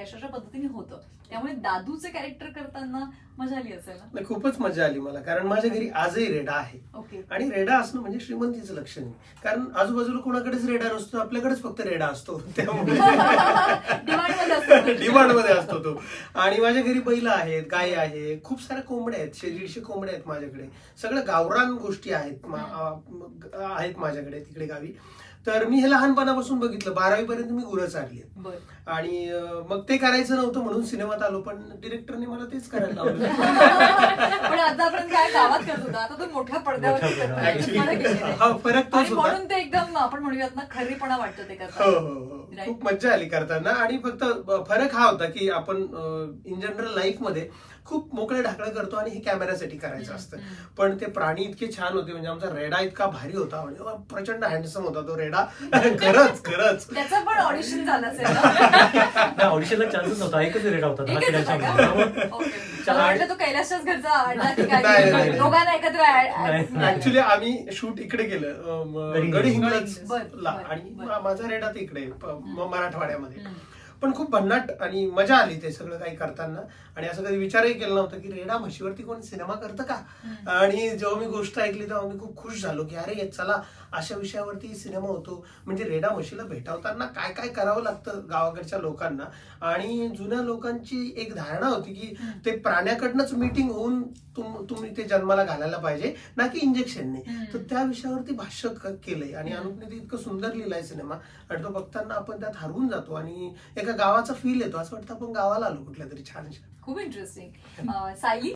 की अशा अशा पद्धतीने होतं. त्यामुळे दादूचे कॅरेक्टर करताना मजा आली असेल ना? नाही, खूपच मजा आली मला. कारण माझ्या घरी आजही रेडा आहे. ओके. आणि रेडा असणं म्हणजे श्रीमंतीचं लक्षण आहे. कारण आजूबाजूला कोणाकडेच रेडा नसतो आपल्याकडेच फक्त रेडा असतो. त्यामुळे. डिमांडमध्ये असतो तो. आणि माझ्या घरी बैल आहेत गाय आहे खूप साऱ्या कोंबड्या आहेत शे दीडशे कोंबड्या आहेत माझ्याकडे. सगळं गावरान गोष्टी आहेत आहेत माझ्याकडे तिकडे गावी. तर मी हे लहानपणापासून बघितलं बारावी पर्यंत मी गुरं चालली आणि मग ते करायचं नव्हतं म्हणून सिनेमात आलो पण डिरेक्टरने मला तेच करायला लावलं. करत होता आता तो मोठ्या पडद्यावर. फरक. हा होता म्हणून ते एकदम आपण म्हणूयात ना खरीपणा वाटतं ते हो करताना. हो हो Right. खूप मज्जा आली करताना. आणि फक्त फरक हा होता की आपण इन जनरल लाईफमध्ये खूप मोकळे ढाकळे करतो आणि हे कॅमेऱ्यासाठी करायचं असतं. पण ते प्राणी इतके छान होते. म्हणजे आमचा रेडा इतका भारी होता. म्हणजे प्रचंड हँडसम होता तो रेडा. खरंच खरंच. त्याचं पण ऑडिशन झालं असेल ना? ऑडिशनला चान्सच नव्हता. एकच रेट होता. एकच होता. मला वाटलं तो कैलासच्याच घरचा. दोघांना एकत्र. ऍक्च्युली आम्ही शूट इकडे केलं बरं, बरं, आणि माझा रेडा तिकडे मराठवाड्यामध्ये. पण खूप भन्नाट आणि मजा आली ते सगळं काही करताना आणि असं कधी विचारही केला नव्हता की रेडा म्हशीवरती कोणी सिनेमा करतं का. आणि जेव्हा मी गोष्ट ऐकली तेव्हा मी खूप खुश झालो की अरे चला अशा विषयावरती सिनेमा होतो म्हणजे रेडा म्हशीला भेटावताना काय काय करावं लागतं गावाकडच्या लोकांना आणि जुन्या लोकांची एक धारणा होती की. ते प्राण्याकडनंच मीटिंग होऊन तुम तुम्ही ते जन्माला घालायला पाहिजे ना की इंजेक्शनने. तर त्या विषयावरती भाष्य केलंय आणि. अनुपने ते इतकं सुंदर लिहिलाय सिनेमा आणि तो बघताना आपण त्यात हरवून जातो आणि एका गावाचा फील येतो. असं वाटतं आपण गावाला आलो कुठल्या तरी छान खूप इंटरेस्टिंग सायली